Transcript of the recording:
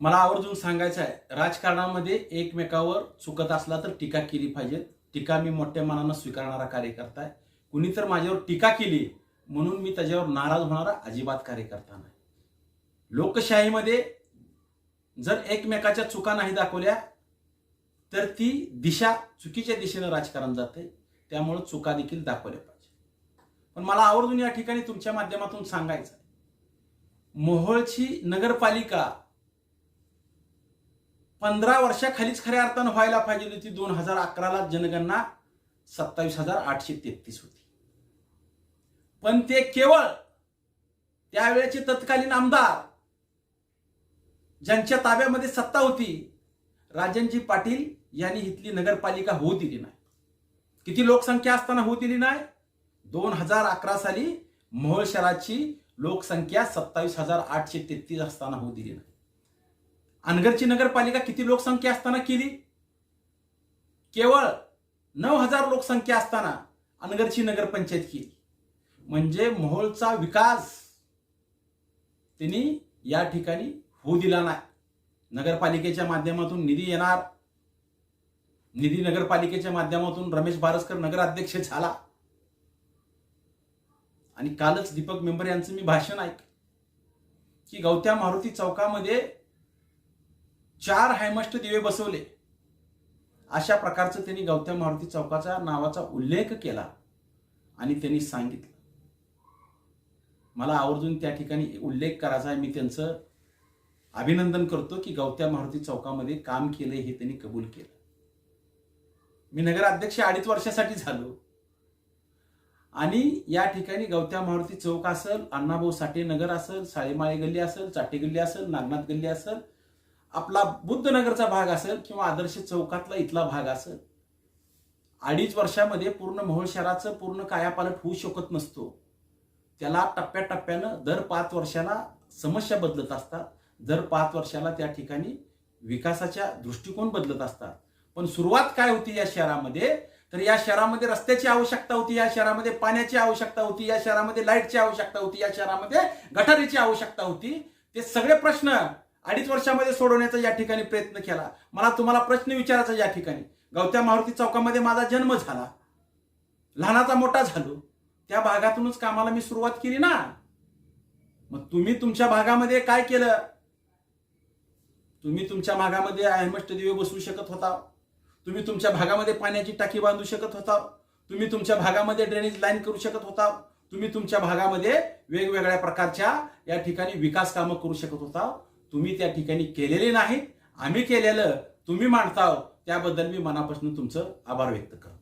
मला आवर्जून सांगायचं आहे राजकारणामध्ये एकमेकावर चुकत असला तर टीका केली पाहिजे टीका मी मोठ्या मनानं स्वीकारणारा कार्यकर्ता आहे. कुणी तर माझ्यावर टीका केली म्हणून मी त्याच्यावर नाराज होणारा अजिबात कार्यकर्ता नाही. लोकशाहीमध्ये जर एकमेकाच्या चुका नाही दाखवल्या तर ती दिशा चुकीच्या दिशेनं राजकारण जाते. त्यामुळे चुका देखील दाखवल्या पाहिजे पण मला आवर्जून या ठिकाणी तुमच्या माध्यमातून सांगायचं आहे. मोहोळची नगरपालिका पंधरा वर्षाखालीच खऱ्या अर्थानं व्हायला पाहिजे होती. दोन हजार अकराला जनगणना सत्तावीस हजार आठशे तेहतीस होती. पण ते केवळ त्यावेळेचे तत्कालीन आमदार ज्यांच्या ताब्यामध्ये सत्ता होती राजनजी पाटील यांनी इथली नगरपालिका होऊ दिली नाही. किती लोकसंख्या असताना होऊ दिली नाही? दोन हजार अकरा साली मोहोळ शहराची लोकसंख्या सत्तावीस हजार आठशे तेहतीस असताना होऊ दिली नाही. अनगरची नगरपालिका किती लोकसंख्या असताना केली? केवळ नऊ हजार लोकसंख्या असताना अनगरची नगरपंचायत केली. म्हणजे मोहोळचा विकास त्यांनी या ठिकाणी होऊ दिला नाही. नगरपालिकेच्या माध्यमातून निधी येणार. निधी नगरपालिकेच्या माध्यमातून रमेश बारसकर नगराध्यक्ष झाला. आणि कालच दीपक मेंबर यांचं मी भाषण ऐक की गवत्या मारुती चौकामध्ये चार हायमस्ट दिवे बसवले. अशा प्रकारचं त्यांनी गवत्या मारुती चौकाचा नावाचा उल्लेख केला आणि त्यांनी सांगितलं. मला आवर्जून त्या ठिकाणी उल्लेख करायचा आहे. मी त्यांचं अभिनंदन करतो की गवत्या मारुती चौकामध्ये काम केलं हे त्यांनी कबूल केलं. मी नगराध्यक्ष अडीच वर्षासाठी झालो. आणि या ठिकाणी गवत्या मारुती चौक असेल अण्णाभाऊ साठे नगर असेल साळेमाळे गल्ली असेल चाटे गल्ली असेल नागनाथ गल्ली असेल आपला बुद्धनगरचा भाग असेल किंवा आदर्श चौकातला इथला भाग असेल अडीच वर्षामध्ये पूर्ण मोहोळ शहराचं पूर्ण कायापालट होऊ शकत नसतो. त्याला टप्प्याटप्प्यानं दर पाच वर्षाला समस्या बदलत असतात. दर पाच वर्षाला त्या ठिकाणी विकासाच्या दृष्टिकोन बदलत असतात. पण सुरुवात काय होती या शहरामध्ये? तर या शहरामध्ये रस्त्याची आवश्यकता होती या शहरामध्ये पाण्याची आवश्यकता होती या शहरामध्ये लाईटची आवश्यकता होती या शहरामध्ये गटारीची आवश्यकता होती. ते सगळे प्रश्न अडीच वर्षामध्ये सोडवण्याचा या ठिकाणी प्रयत्न केला. मला तुम्हाला प्रश्न विचारायचा या ठिकाणी. गवत्या मारुती चौकामध्ये माझा जन्म झाला. लहानाचा मोठा झालो. त्या भागातूनच कामाला मी सुरुवात केली ना. मग तुम्ही तुमच्या भागामध्ये काय केलं? तुम्ही तुमच्या भागामध्ये अहमष्ट दिवे बसवू शकत होता. तुम्ही तुमच्या भागामध्ये पाण्याची टाकी बांधू शकत होता. तुम्ही तुमच्या भागामध्ये ड्रेनेज लाईन करू शकत होता. तुम्ही तुमच्या भागामध्ये वेगवेगळ्या प्रकारच्या या ठिकाणी विकास कामं करू शकत होता. तुम्ही त्या ठिकाणी केलेले नाही. आम्ही केलेलं तुम्ही मांडता त्याबद्दल मी मनापासून तुमचं आभार व्यक्त करतो.